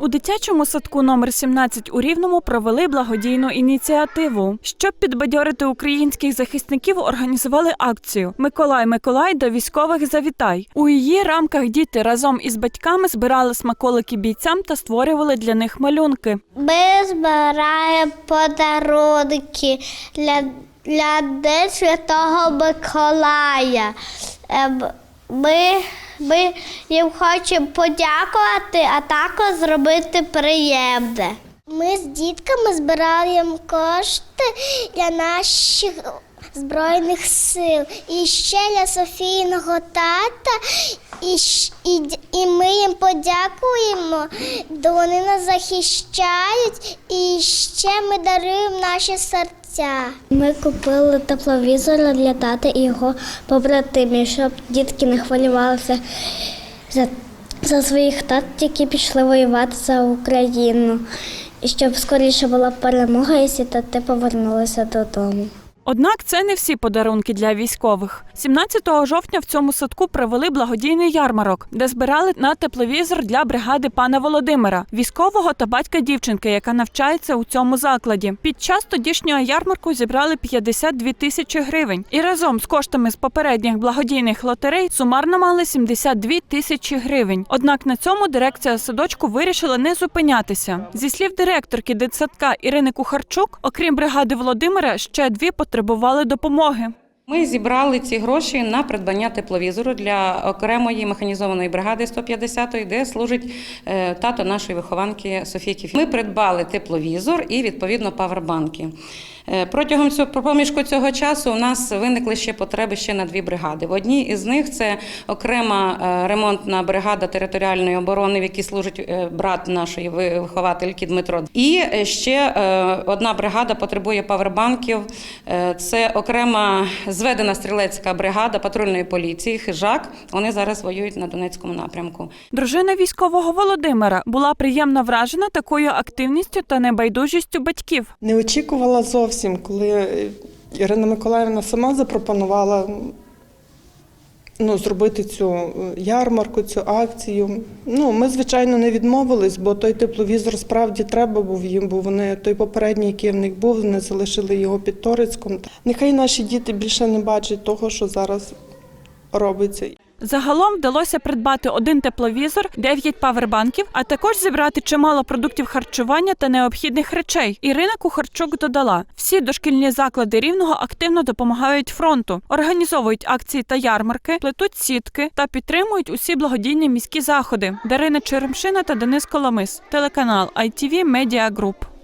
У дитячому садку номер 17 у Рівному провели благодійну ініціативу. Щоб підбадьорити українських захисників, організували акцію Миколай Миколай до військових завітай. У її рамках діти разом із батьками збирали смаколики бійцям та створювали для них малюнки. Ми збираємо подарунки для, для День Святого Миколая. Ем, Ми, ми їм хочемо подякувати, а також зробити приємне. Ми з дітками збираємо кошти для наших Збройних сил і ще для Софійного тата, і, і, і ми їм подякуємо, вони нас захищають, і ще ми даруємо наші серця. Ми купили тепловізор для тата і його побратимів, щоб дітки не хвилювалися за, за своїх тат, які пішли воювати за Україну. І щоб скоріше була перемога, і всі тати повернулися додому. Однак це не всі подарунки для військових. 17 жовтня в цьому садку провели благодійний ярмарок, де збирали на тепловізор для бригади пана Володимира, військового та батька дівчинки, яка навчається у цьому закладі. Під час тодішнього ярмарку зібрали 52 тисячі гривень. І разом з коштами з попередніх благодійних лотерей сумарно мали 72 тисячі гривень. Однак на цьому дирекція садочку вирішила не зупинятися. Зі слів директорки дитсадка Ірини Кухарчук, окрім бригади Володимира, ще дві потребували допомоги. Ми зібрали ці гроші на придбання тепловізору для окремої механізованої бригади 150-ї, де служить е, тато нашої вихованки Софійки. Ми придбали тепловізор і відповідно павербанки. Е, Протягом цього проміжку цього часу у нас виникли ще потреби ще на дві бригади. В одній із них це окрема е, ремонтна бригада територіальної оборони, в якій служить е, брат нашої виховательки Дмитро. І ще одна бригада потребує павербанків. Це окрема зведена стрілецька бригада патрульної поліції Хижак. Вони зараз воюють на Донецькому напрямку. Дружина військового Володимира була приємно вражена такою активністю та небайдужістю батьків. Не очікувала зовсім, коли Ірина Миколаївна сама запропонувала ну, зробити цю ярмарку, цю акцію. Ну, ми, звичайно, не відмовились, бо той тепловізор справді треба був їм, бо вони той попередній, який в них був, вони залишили його під Торицьком. Нехай наші діти більше не бачать того, що зараз робиться. Загалом вдалося придбати один тепловізор, 9 павербанків, а також зібрати чимало продуктів харчування та необхідних речей. Ірина Кухарчук додала: всі дошкільні заклади рівного активно допомагають фронту, організовують акції та ярмарки, плетуть сітки та підтримують усі благодійні міські заходи. Дарина Черемшина та Денис Коломис, телеканал ITV Media Group.